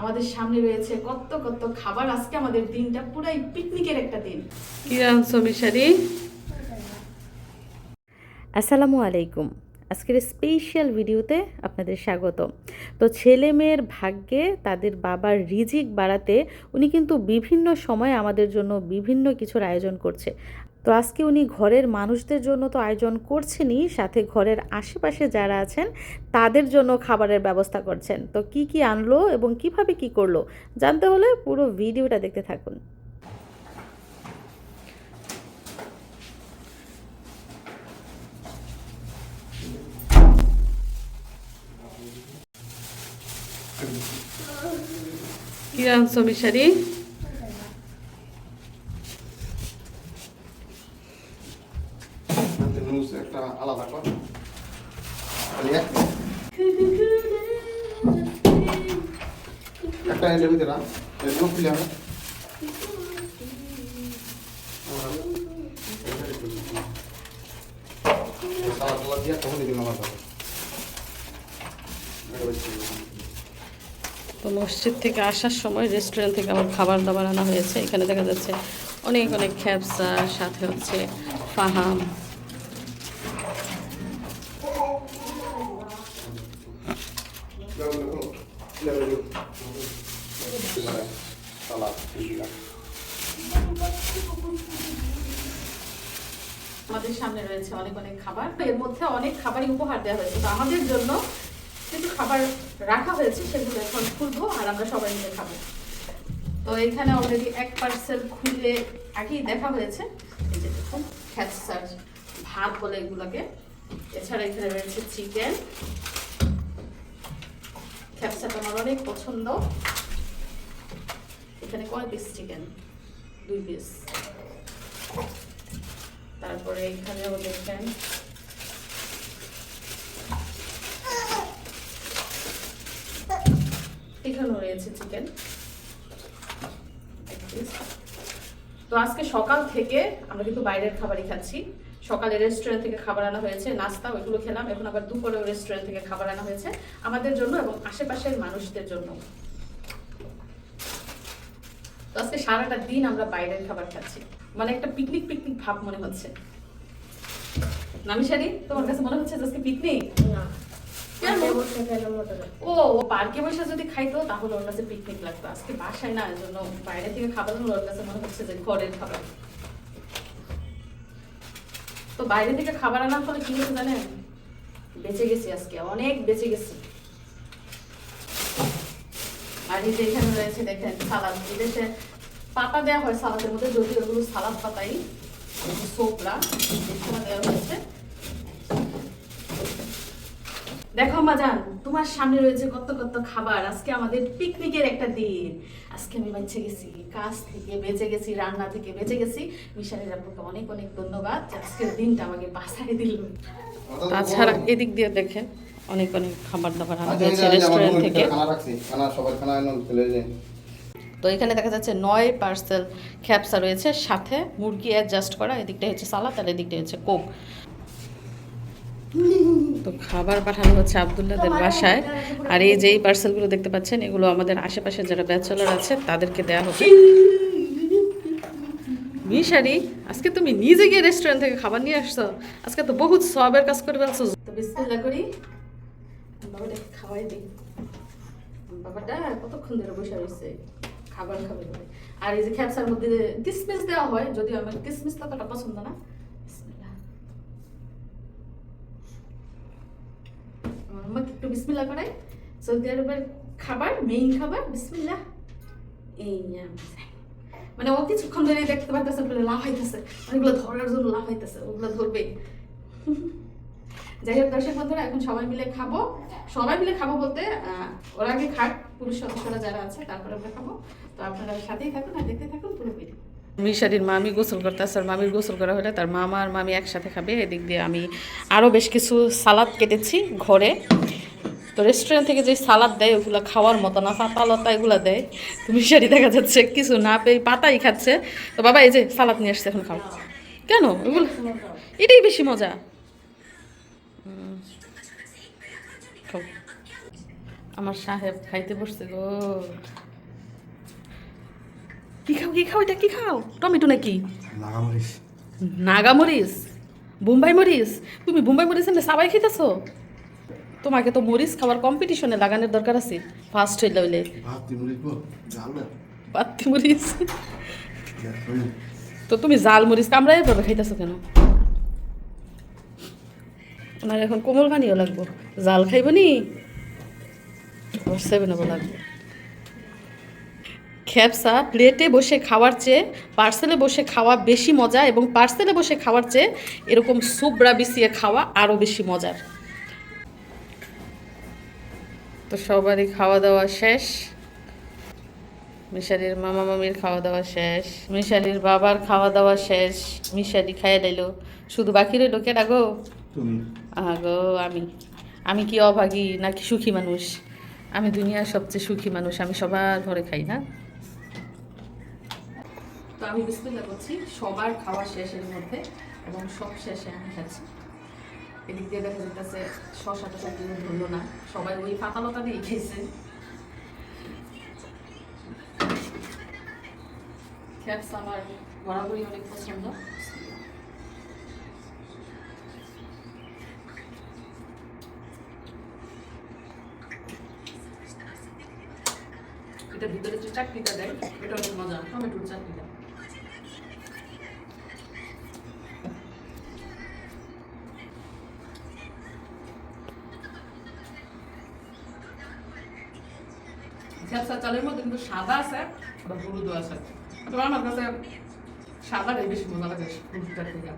আমাদের সামনে রয়েছে কত কত খাবার। আজকে আমাদের দিনটা পুরাই পিকনিকের একটা দিন। কি আনছো মিশারি আসসালামু আলাইকুম। আজকের স্পেশাল ভিডিওতে আপনাদের স্বাগত তো ছেলে মেয়ের ভাগ্যে তাদের বাবার রিজিক বাড়াতে উনি কিন্তু বিভিন্ন সময় আমাদের জন্য বিভিন্ন কিছুর আয়োজন করছে। তো আজকে উনি ঘরের মানুষদের জন্য তো আয়োজন করছেনই, সাথে ঘরের আশেপাশে যারা আছেন তাদের জন্য খাবারের ব্যবস্থা করছেন। তো কি কি আনলো এবং কীভাবে কি করল জানতে হলে পুরো ভিডিওটা দেখতে থাকুন। কি আনছো মিশারি একটা আলাদা একটা ভিতরে তো মসজিদ থেকে আসার সময় রেস্টুরেন্ট থেকে আমার খাবার দাবার আনা হয়েছে। এখানে দেখা যাচ্ছে অনেক অনেক খ্যাপসা, সাথে হচ্ছে ফাহাম। আমাদের সামনে রয়েছে অনেক অনেক খাবার। এর মধ্যে অনেক খাবারই উপহার দেওয়া হয়েছে। তো আমাদের জন্য কিছু খাবার রাখা হয়েছে, সেগুলো এখন খুলবো আর আমরা সবাই মিলে খাব। তো এখানে অলরেডি এক পার্সেল খুলে আগেই দেখা হয়েছে। এই যে দেখুন খ্যাটসার ভাত বলে এগুলোকে। এছাড়া এখানে রয়েছে চিকেন খ্যাপসাটা আমার অনেক পছন্দ। এখানে কয় পিস চিকেন দুই পিস তারপরে এখানেও দেখেন এখানেও রয়েছে চিকেন তো আজকে সকাল থেকে আমরা কিন্তু বাইরের খাবারই খাচ্ছি। সকালে রেস্টুরেন্ট থেকে খাবার আনা হয়েছে নাস্তা ওইগুলো খেলাম এখন আবার দুপুরেও রেস্টুরেন্ট থেকে খাবার আনা হয়েছে আমাদের জন্য এবং আশেপাশের মানুষদের জন্য। তো আজকে সারাটা দিন আমরা বাইরের খাবার খাচ্ছি। মানে একটা পিকনিক পিকনিক ভাব মনে হচ্ছে। নামিশারি তোমার কাছে মনে হচ্ছে আজকে পিকনিক কেন? ও পার্কে বসে যদি খাইতো তাহলে ওর কাছে পিকনিক লাগতো। আজকে বাসায় না জন্য বাইরে থেকে খাবার ওর কাছে মনে হচ্ছে যে ঘরের খাবার। তো বাইরে থেকে খাবার আনার ফলে কি হয়েছে জানেন? বেঁচে গেছি আজকে, অনেক বেঁচে গেছি। আর এই যে এখানে রয়েছে দেখেন সালাদ। বিদেশে পাতা দেওয়া হয় সালাদের মধ্যে যদি ওগুলো সালাদ পাতাই সোপরা দেওয়া হয়েছে। দেখো মাজান তোমার সামনে রয়েছে কত কত খাবার। আজকে আমাদের পিকনিকের একটা দিন। আজকে আমি বেঁচে গেছি কাজ থেকে বেঁচে গেছি রান্না থেকে বেঁচে গেছি। মিশালের আপনাকে অনেক অনেক ধন্যবাদ আজকের দিনটা আমাকে বাসায় দিল। তাছাড়া এদিক দিয়ে দেখেন অনেক অনেক খাবার দাবার আনা আচ্ছা, হয়েছে রেস্টুরেন্ট থেকে। তো এখানে দেখা যাচ্ছে নয় পার্সেল খ্যাপসা রয়েছে সাথে মুরগি অ্যাডজাস্ট করা এদিকটা হচ্ছে সালাদ আর এদিকটা হচ্ছে কোক তো খাবার পাঠানো হচ্ছে আবদুল্লাদের বাসায়। আর এই যে এই পার্সেলগুলো দেখতে পাচ্ছেন, এগুলো আমাদের আশেপাশে যারা ব্যাচেলার আছে, তাদেরকে দেওয়া হবে। মিশারি, আজকে তুমি নিজে গিয়ে রেস্টুরেন্ট থেকে খাবার নিয়ে আসছো। আজকে তো বহুত সবের কাজ করে ফেলছো। তো বিসমিল্লাহ করি। বাবাটা খাওয়াই দিই। বাবাটা কতক্ষণ ধরে বসে রয়েছে? খাবার খাবে আর এই যে খ্যাপসার মধ্যে কিসমিস দেওয়া হয়, যদিও আমার কিসমিস ততটা পছন্দ না আম্মাকে করাই। সৌদি আরবের খাবার মেইন খাবার বিসমিল্লা এই মানে ও কিছুক্ষণ ধরে দেখতে পারতেছে বলে লাভ হইতেছে অনেকগুলো ধরার জন্য লাভ হইতেছে ওগুলো ধরবে। যাই হোক, দর্শক বন্ধুরা, এখন সবাই মিলে খাব। সবাই মিলে খাব বলতে ওরা আগে খাক পুরুষ সদস্যরা যারা আছে, তারপরে আমরা খাব। তো আপনারা সাথেই থাকুন আর দেখতে থাকুন পুরো ভিডিও মিশারির মামি গোসল করতেছে, আর মামির গোসল করা হলে তার মামা আর মামি একসাথে খাবে। এদিক দিয়ে আমি আরও বেশ কিছু সালাদ কেটেছি ঘরে। তো রেস্টুরেন্ট থেকে যে সালাদ দেয় ওগুলো খাওয়ার মতো না পাতা লতা এগুলো দেয়। তো মিশারি দেখা যাচ্ছে কিছু না পেয়ে পাতাই খাচ্ছে। তো বাবা এই যে সালাদ নিয়ে আসছে এখন খাও। কেন? এগুলো এটাই বেশি মজা। আমার সাহেব খাইতে বসছে গো। কি খাও কি খাও এটা কি খাও? টমেটো নাকি? লাগামরিস নাগা মরিচ বোম্বাই মরিচ? তুমি বোম্বাই মরিচ এনে সবাই খেতেছো তোমাকে তো মরিচ খাবার কম্পিটিশনে লাগানোর দরকার আছে। ফার্স্ট হইলে হইলে। পাত্তি মরিচ তো তুমি জাল মরিচ কামড়াই পাবে খাইতেছো কেন? ওনার এখন কোমল পানিও লাগবো। জাল খাইব নি? সেভেন লাগবে। খ্যাপসা প্লেটে বসে খাওয়ার চেয়ে পার্সেলে বসে খাওয়া বেশি মজা এবং পার্সেলে বসে খাওয়ার চেয়ে এরকম সুবরা বিছিয়ে খাওয়া আরও বেশি মজার। তো সবারই খাওয়া দাওয়া শেষ। মিশালির মামা মামির খাওয়া দাওয়া শেষ। মিশালির বাবার খাওয়া দাওয়া শেষ। মিশালি খাইয়া দিল শুধু বাকি রইল কেটা গো? তুমি। আগো আমি। আমি কি অভাগী নাকি সুখী মানুষ? আমি দুনিয়ার সবচেয়ে সুখী মানুষ। আমি সবার ঘরে খাই না। তো আমি বিসমিল্লাহ করছি। সবার খাওয়া শেষের মধ্যে এবং সব শেষে আমি খাচ্ছি। এদিক দিয়ে দেখা যাচ্ছে শশা টশা কেউ ধরলো না। সবাই ওই পাতালতা দিয়ে খেয়েছে। আমার বরাবরই অনেক পছন্দ। এটা ভিতরে যে চাটনিটা দেয়, এটা অনেক মজা। টমেটোর চাটনিটা। ঝাপসা চালের মধ্যে কিন্তু সাদা আছে, আবার হলুদও আছে। তবে আমার কাছে সাদাটাই বেশি মজা লাগে হলুদটার থেকে